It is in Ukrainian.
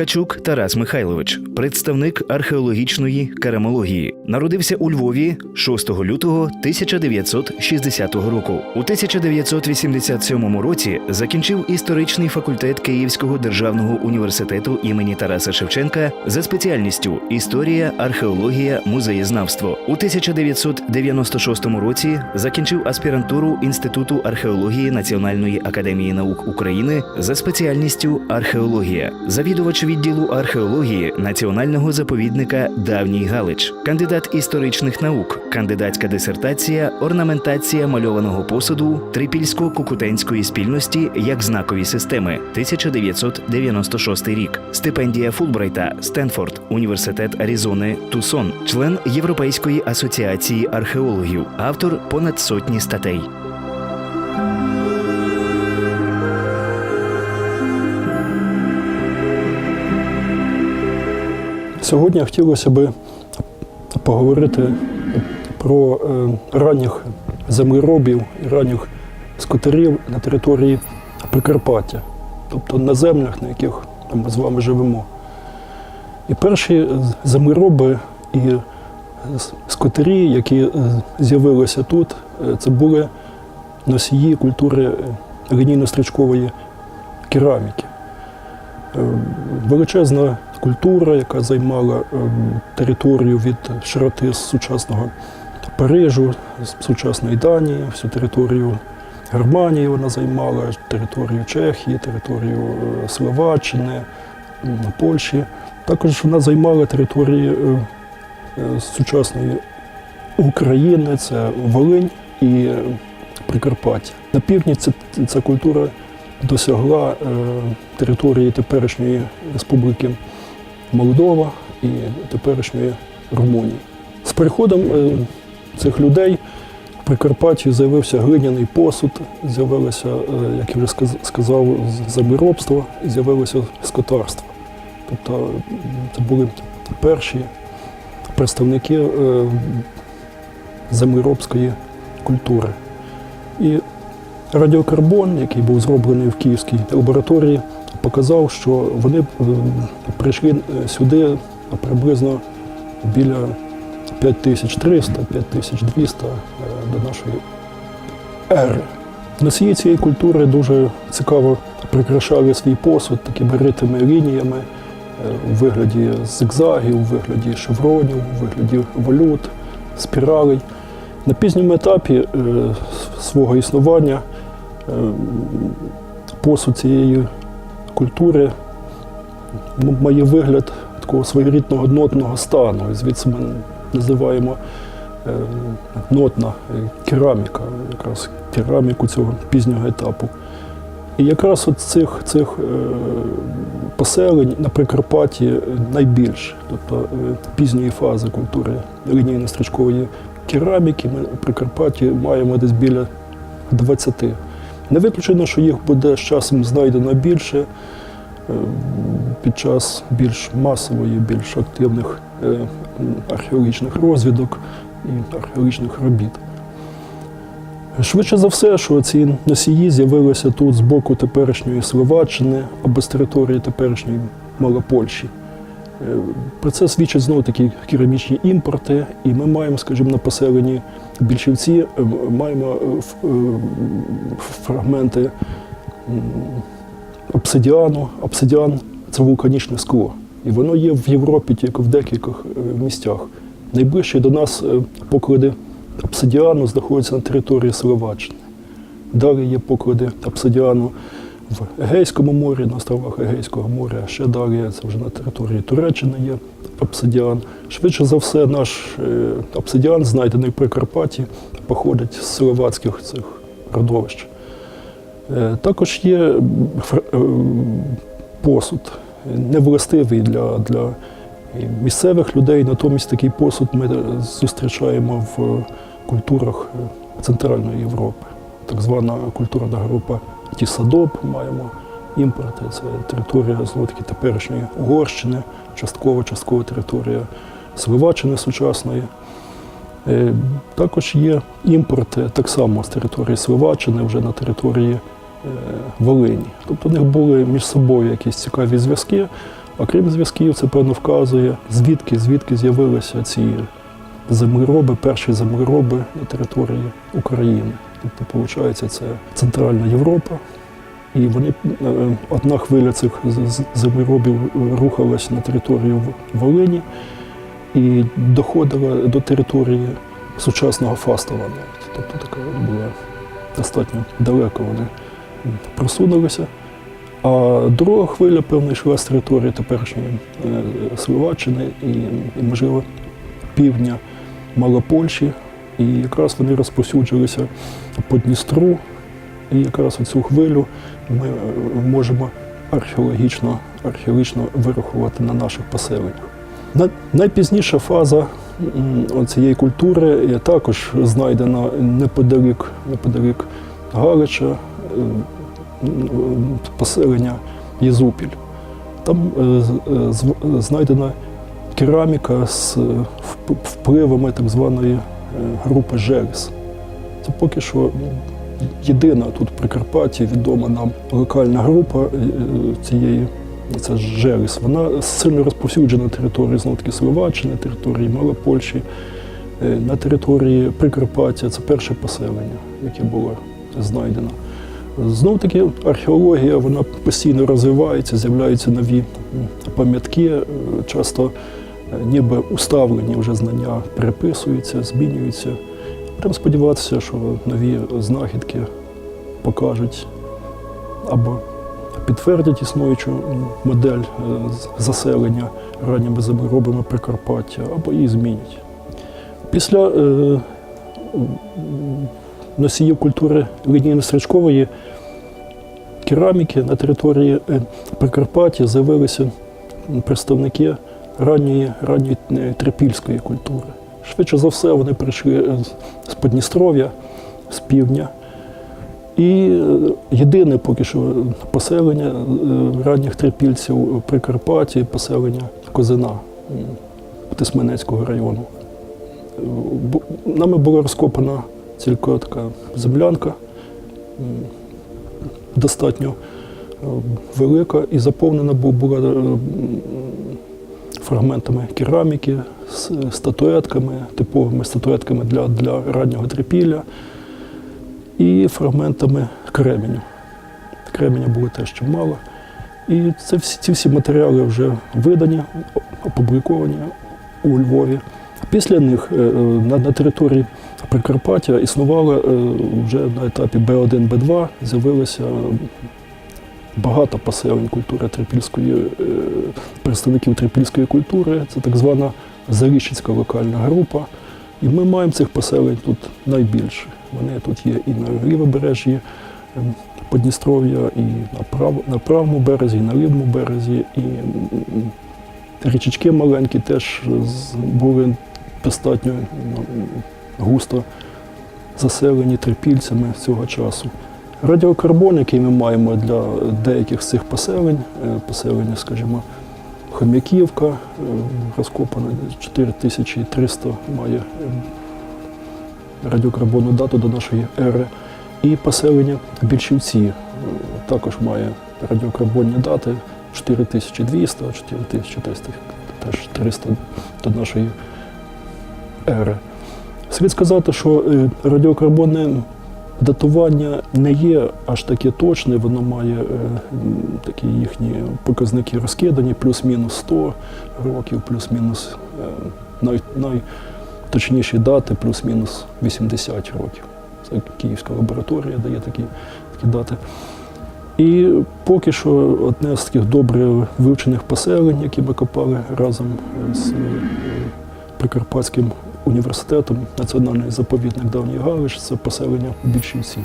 Ткачук Тарас Михайлович, представник археологічної керамології, народився у Львові 6 лютого 1960 року. У 1987 році закінчив історичний факультет Київського державного університету імені Тараса Шевченка за спеціальністю історія, археологія, музеєзнавство. У 1996 році закінчив аспірантуру Інституту археології Національної академії наук України за спеціальністю археологія, завідувач відділу археології Національного заповідника Давній Галич, кандидат історичних наук, кандидатська дисертація, орнаментація мальованого посуду Трипільсько-Кукутенської спільності як знакові системи 1996 рік, стипендія Фулбрайта, Стенфорд, Університет Аризони, Тусон, член Європейської асоціації археологів, автор понад сотні статей. Сьогодні хотілося би поговорити про е, ранніх землеробів і ранніх скотарів на території Прикарпаття, тобто на землях, на яких ми з вами живемо. І перші землероби і скотарі, які е, з'явилися тут, е, це були носії культури лінійно-стрічкової кераміки. Величезна культура, яка займала е, територію від широти сучасного Парижу, сучасної Данії, всю територію Германії вона займала, територію Чехії, територію е, Словаччини, Польщі. Також вона займала території е, е, сучасної України, це Волинь і Прикарпаття. На півдні ця, ця культура досягла е, території теперішньої Республіки Молдова і теперішньої Румунії. З приходом е, цих людей в Прикарпатті з'явився глиняний посуд, з'явилося, е, як я вже сказав, з- землеробство, і з'явилося скотарство. Тобто це були перші представники е, землеробської культури. І радіокарбон, який був зроблений в Київській лабораторії, показав, що вони прийшли е, сюди приблизно біля 5300-5200 е, до нашої ери. Носії цієї культури дуже цікаво прикрашали свій посуд такими ритими лініями е, у вигляді зигзагів, у вигляді шевронів, у вигляді валют, спіралей. На пізньому етапі свого існування посуд цієї культури м- має вигляд такого своєрідного нотного стану. Звідси ми називаємо е, нотна е, кераміка, якраз кераміку цього пізнього етапу. І якраз от цих, цих е, поселень на Прикарпатті найбільше, тобто е, пізньої фази культури лінійно-стрічкової кераміки ми в Прикарпатті маємо десь біля 20. Не виключено, що їх буде з часом знайдено більше під час більш масової, більш активних е, археологічних розвідок і археологічних робіт. Швидше за все, що ці носії з'явилися тут з боку теперішньої Словаччини або з території теперішньої Малопольщі. Е, Про це свідчать знову такі керамічні імпорти, і ми маємо, скажімо, на поселенні більшівці, е, маємо е, е, фрагменти обсидіану. Обсидіан це вулканічне скло. І воно є в Європі тільки в декількох е, місцях. Найближчі до нас е, поклади обсидіану знаходяться на території Словаччини. Далі є поклади обсидіану в Егейському морі, на островах Егейського моря, а ще далі це вже на території Туреччини є обсидіан. Швидше за все, наш е, обсидіан, знайдений в Прикарпатті, походить з словацьких цих родовищ. Е, Також є е, посуд, невластивий для, для місцевих людей, натомість такий посуд ми зустрічаємо в культурах Центральної Європи. Так звана культурна група Тісадоб маємо імпорти. Це територія знову таки теперішньої Угорщини, частково, частково територія Словаччини сучасної. Е, Також є імпорти так само з території Словаччини, вже на території Волині. Тобто у них були між собою якісь цікаві зв'язки, А крім зв'язків, це певно вказує, звідки, звідки з'явилися ці землероби, перші землероби на території України. Тобто, виходить, це Центральна Європа. І вони е, одна хвиля цих землеробів рухалась на територію Волині і доходила до території сучасного Фастова. Тобто така була достатньо далеко вони просунулися. А друга хвиля, певно, йшла з території теперішньої е, Словаччини і, можливо, півдня Малопольщі. І якраз вони розповсюджилися по Дністру. І якраз оцю хвилю ми е, можемо археологічно, археологічно вирахувати на наших поселеннях. Найпізніша фаза цієї культури також знайдена неподалік, неподалік Галича, поселення Єзупіль. Там е, е, знайдена кераміка з е, впливами так званої групи Желез. Це поки що єдина тут в Прикарпатті відома нам локальна група цієї. Це Желез. Вона сильно розповсюджена на території знову таки Словаччини, території Малопольщі, на території Прикарпаття. Це перше поселення, яке було знайдено. Знов таки археологія вона постійно розвивається, з'являються нові пам'ятки, е, часто е, ніби уставлені вже знання переписуються, змінюються. Будемо сподіватися, що нові знахідки покажуть або підтвердять існуючу модель е, заселення ранніми землеробами Прикарпаття, або її змінять. Після носіїв культури лінійно-стрічкової кераміки на території е, Прикарпаття з'явилися представники ранньої, ранньої е, трипільської культури. Швидше за все, вони прийшли е, з- Подністров'я, з півдня. І єдине поки що поселення ранніх трипільців у Прикарпатті, поселення Козина Тисменецького району. Нами була розкопана тільки така землянка, достатньо е, велика і заповнена була е, фрагментами кераміки, статуетками, типовими статуетками для, для раннього трипілля і фрагментами кременю. Кременя було теж чимало. І це всі, ці всі матеріали вже видані, опубліковані у Львові. Після них е, на, на території Прикарпаття існувало е, вже на етапі Б1, Б2 з'явилося багато поселень культури трипільської, е, представників трипільської культури. Це так звана Зарічицька локальна група. І ми маємо цих поселень тут найбільше. Вони тут є і на лівобережжі ем, Подністров'я, і на, прав, на правому березі, і на лівому березі. І річечки маленькі теж були достатньо ну, густо заселені трипільцями цього часу. Радіокарбон, який ми маємо для деяких з цих поселень, е, поселення, скажімо, Хом'яківка, е, розкопана 4300 має е, радіокарбонну дату до нашої ери. І поселення Більшівці також має радіокарбонні дати 4200, 4300, теж 300 до нашої ери. Слід сказати, що е, радіокарбонне датування не є аж таке точне, воно має е, такі їхні показники розкидані, плюс-мінус 100 років, плюс-мінус е, най, найточніші дати, плюс-мінус 80 років. Це Київська лабораторія дає такі, такі дати. І поки що одне з таких добре вивчених поселень, які ми копали разом з Прикарпатським університетом, національний заповідник Давній Галич, це поселення Більшівці.